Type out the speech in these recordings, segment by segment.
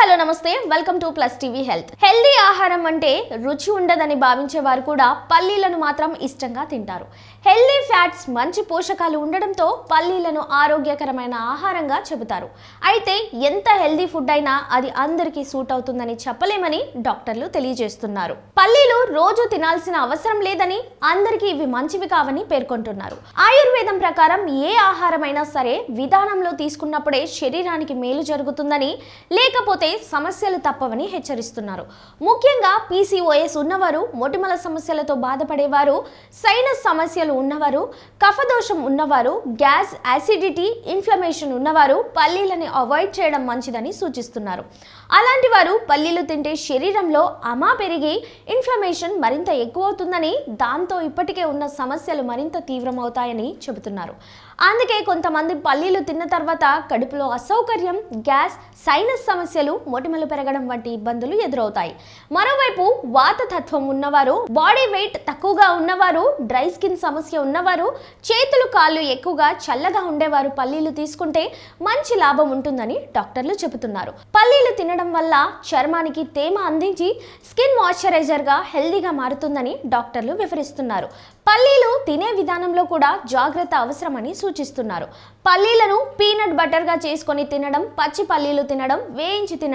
Hello నమస్తే. Welcome to plus TV health. Healthy ఆహారం అంటే రుచి ఉండదని భావించే వారు కూడా పల్లీలను మాత్రం ఇష్టంగా తింటారు. హెల్దీ ఫ్యాట్స్ మంచి పోషకాలు ఉండడంతో పల్లీలను ఆరోగ్యకరమైన ఆహారంగా చెబుతారు. అయితే ఎంత హెల్దీ ఫుడ్ అయినా అది అందరికీ సూట్ అవుతుందని చెప్పలేమని డాక్టర్లు తెలియజేస్తున్నారు. పల్లీలు రోజు తినాల్సిన అవసరం లేదని అందరికీ ఇవి మంచివి కావని పేర్కొంటున్నారు. ఆయుర్వేదం ప్రకారం ఏ ఆహారమైనా సరే విధానంలో తీసుకున్నప్పుడే శరీరానికి మేలు జరుగుతుందని లేకపోతే సమస్యలు తప్పవని హెచ్చరిస్తున్నారు. ముఖ్యంగా పీసీఓఎస్ ఉన్నవారు మొటిమల సమస్యలతో బాధపడేవారు సైనస్ సమస్యలు ఉన్నవారు కఫదోషం ఉన్నవారు గ్యాస్ యాసిడిటీ ఇన్ఫ్లమేషన్ ఉన్నవారు పల్లీలని అవాయిడ్ చేయడం మంచిదని సూచిస్తున్నారు. అలాంటి వారు పల్లీలు తింటే శరీరంలో అమా పెరిగి ఇన్ఫ్లమేషన్ మరింత ఎక్కువ అవుతుందని దాంతో ఇప్పటికే ఉన్న సమస్యలు మరింత తీవ్రమవుతాయని చెబుతున్నారు. అందుకే కొంతమంది పల్లీలు తిన్న తర్వాత కడుపులో అసౌకర్యం గ్యాస్ సైనస్ సమస్యలు మొటిమలు పెరగడం వంటి ఇబ్బందులు ఎదురవుతాయి. మరోవైపు వాతతత్వం ఉన్నవారు బాడీ వెయిట్ తక్కువగా ఉన్నవారు డ్రై స్కిన్ సమస్య ఉన్నవారు చేతులు కాళ్ళు ఎక్కువగా చల్లగా ఉండేవారు పల్లీలు తీసుకుంటే మంచి లాభం ఉంటుందని డాక్టర్లు చెబుతున్నారు. పల్లీలు తినడం వల్ల చర్మానికి తేమ అందించి స్కిన్ మాయిశ్చరైజర్గా హెల్దీగా మారుతుందని డాక్టర్లు వివరిస్తున్నారు. పల్లీలు తినే విధానంలో కూడా జాగ్రత్త అవసరమని సూచిస్తున్నారు. పల్లీలను పీనట్ బటర్గా చేసుకొని తినడం పచ్చి పల్లీలు తినడం వేయించి తినడం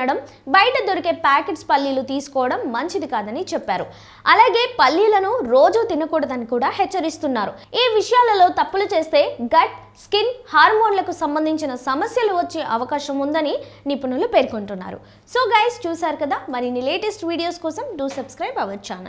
బయట దొరికే ప్యాకెట్స్ పల్లీలు తీసుకోవడం మంచిది కాదని చెప్పారు. అలాగే పల్లీలను రోజు తినకూడదని కూడా హెచ్చరిస్తున్నారు. ఈ విషయాలలో తప్పులు చేస్తే గట్ స్కిన్ హార్మోన్లకు సంబంధించిన సమస్యలు వచ్చే అవకాశం ఉందని నిపుణులు పేర్కొంటున్నారు. సో గైస్ చూసారు కదా? మరిన్ని లేటెస్ట్ వీడియోస్ కోసం డూ సబ్స్క్రైబ్ అవర్ ఛానల్